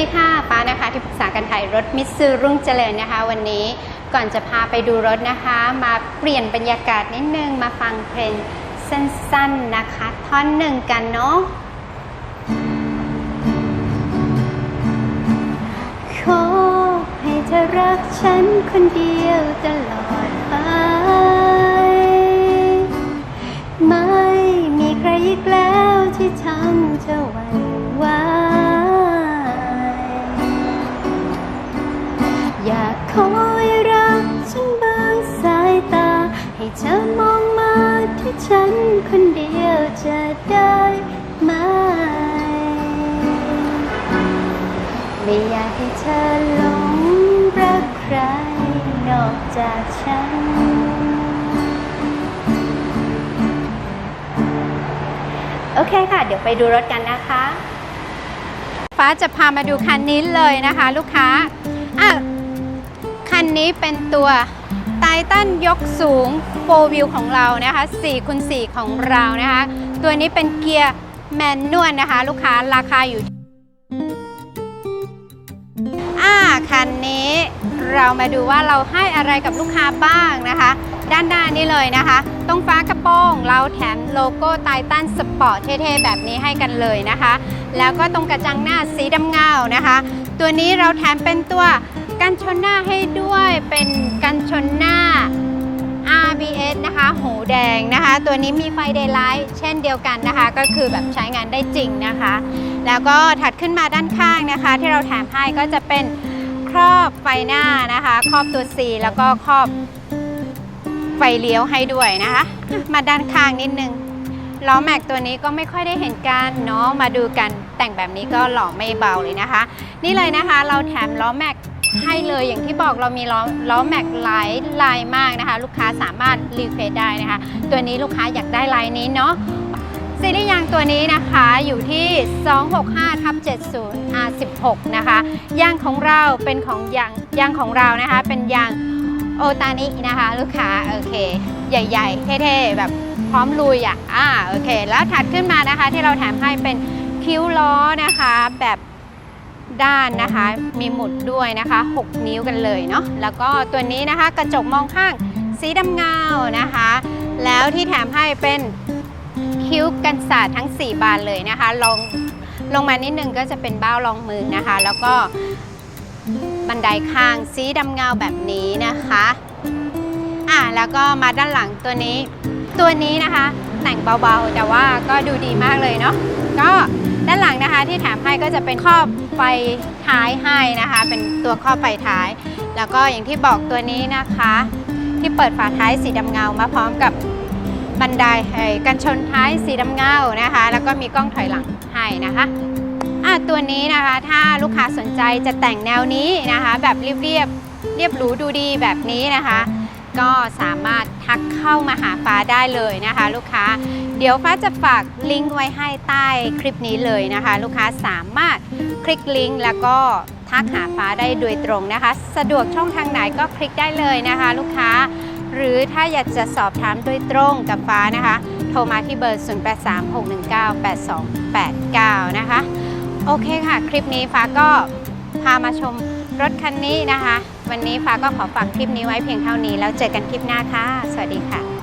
ดีค่ะป้านะคะที่ปรึกษาการขายรถมิตซูรุ่งเจริญนะคะ วันนี้ก่อนจะพาไปดูรถนะคะ มาเปลี่ยนบรรยากาศนิดนึง มาฟังเพลงสั้นๆนะคะ ท่อนหนึ่งกันเนาะขอให้เธอรักฉันคนเดียวตลอด ฉันคนเดียวจะได้ไหม ไม่อยากให้เธอหลงรักใครนอกจากฉัน โอเคค่ะ เดี๋ยวไปดูรถกันนะคะ ฟ้าจะพามาดูคันนี้เลยนะคะ ลูกค้าอะคันนี้เป็นตัว ไททันยกสูงโฟวิวของเรานะคะ4คูณ4ของเรานะคะ ตัวนี้เป็นเกียร์แมนนวลนะคะ ลูกค้าราคาอยู่อ่าคันนี้เรามาดูว่าเราให้อะไรกับลูกค้าบ้างนะคะ ด้านหน้านี้เลยนะคะ ตรงฟ้ากระโปรงเราแถมโลโก้ไททันสปอร์ตเท่ๆ แบบนี้ให้กันเลยนะคะ แล้วก็ตรงกระจังหน้าสีดำเงานะคะ ตัวนี้เราแถมเป็นตัว กันชนหน้าให้ด้วยเป็นกันชนหน้า RBS นะคะหูแดงนะคะ ตัวนี้มีไฟเดย์ไลท์เช่นเดียวกันนะคะ ก็คือแบบใช้งานได้จริงนะคะ แล้วก็ถัดขึ้นมาด้านข้างนะคะ ที่เราแถมให้ก็จะเป็นครอบไฟหน้านะคะ ครอบตัว C แล้วก็ครอบไฟเลี้ยวให้ด้วยนะคะอะมาด้านข้างนิดนึงล้อแม็กตัวนี้ก็ไม่ค่อยได้เห็นกันเนาะมาดูกันแต่งแบบนี้ก็หล่อไม่เบาเลยนะคะ นี่เลยนะคะ เราแถมล้อแม็ก ให้เลยอย่างที่บอกเรามีล้อล้อแม็กหลายลายมากนะคะ ลูกค้าสามารถรีเควสได้นะคะ ตัวนี้ลูกค้าอยากได้ลายนี้เนาะซีรีส์ยางตัวนี้นะคะอยู่ที่ 265ทับ70 R16 นะคะยางของเราเป็นของยางยางของเรานะคะ เป็นยางโอตานินะคะ ลูกค้าโอเค ใหญ่ ๆ เท่ๆแบบพร้อมลุยอะอ่าโอเค แล้วถัดขึ้นมานะคะที่เราแถมให้เป็นคิ้วล้อนะคะแบบ ด้านนะคะ มีหมุดด้วยนะคะ 6 นิ้วกันเลยเนาะแล้วก็ตัวนี้นะคะกระจกมองข้างสีดำเงานะคะ แล้วที่แถมให้เป็นคิ้วกันสาดทั้ง 4 บานเลยนะคะลงลงมานิดนึงก็จะเป็นเบ้ารองมือนะคะ แล้วก็บันไดข้างสีดำเงาแบบนี้นะคะอะแล้วก็มาด้านหลังตัวนี้ ตัวนี้นะคะ แต่งเบาๆ แต่ว่าก็ดูดีมากเลยเนาะก็ ด้านหลังนะคะที่แถมให้ก็จะเป็นครอบไฟท้ายให้นะคะ เป็นตัวครอบไฟท้าย แล้วก็อย่างที่บอกตัวนี้นะคะ ที่เปิดฝาท้ายสีดำเงามาพร้อมกับบันไดกันชนท้ายสีดำเงานะคะ แล้วก็มีกล้องถอยหลังให้นะคะอะตัวนี้นะคะถ้าลูกค้าสนใจจะแต่งแนวนี้นะคะ แบบเรียบเรียบเรียบหรูดูดีแบบนี้นะคะ ก็สามารถทักเข้ามาหาฟ้าได้เลยนะคะ ลูกค้า เดี๋ยวฟ้าจะฝากลิงก์ไว้ให้ใต้คลิปนี้เลยนะคะ ลูกค้าสามารถคลิกลิงก์แล้วก็ทักหาฟ้าได้โดยตรงนะคะ สะดวกช่องทางไหนก็คลิกได้เลยนะคะ ลูกค้า หรือถ้าอยากจะสอบถามโดยตรงกับฟ้านะคะ โทรมาที่เบอร์ 0836198289 นะคะ โอเคค่ะ คลิปนี้ฟ้าก็พามาชม รถคันนี้นะคะ วันนี้ฟ้าก็ขอฝากคลิปนี้ไว้เพียงเท่านี้ แล้วเจอกันคลิปหน้าค่ะ สวัสดีค่ะ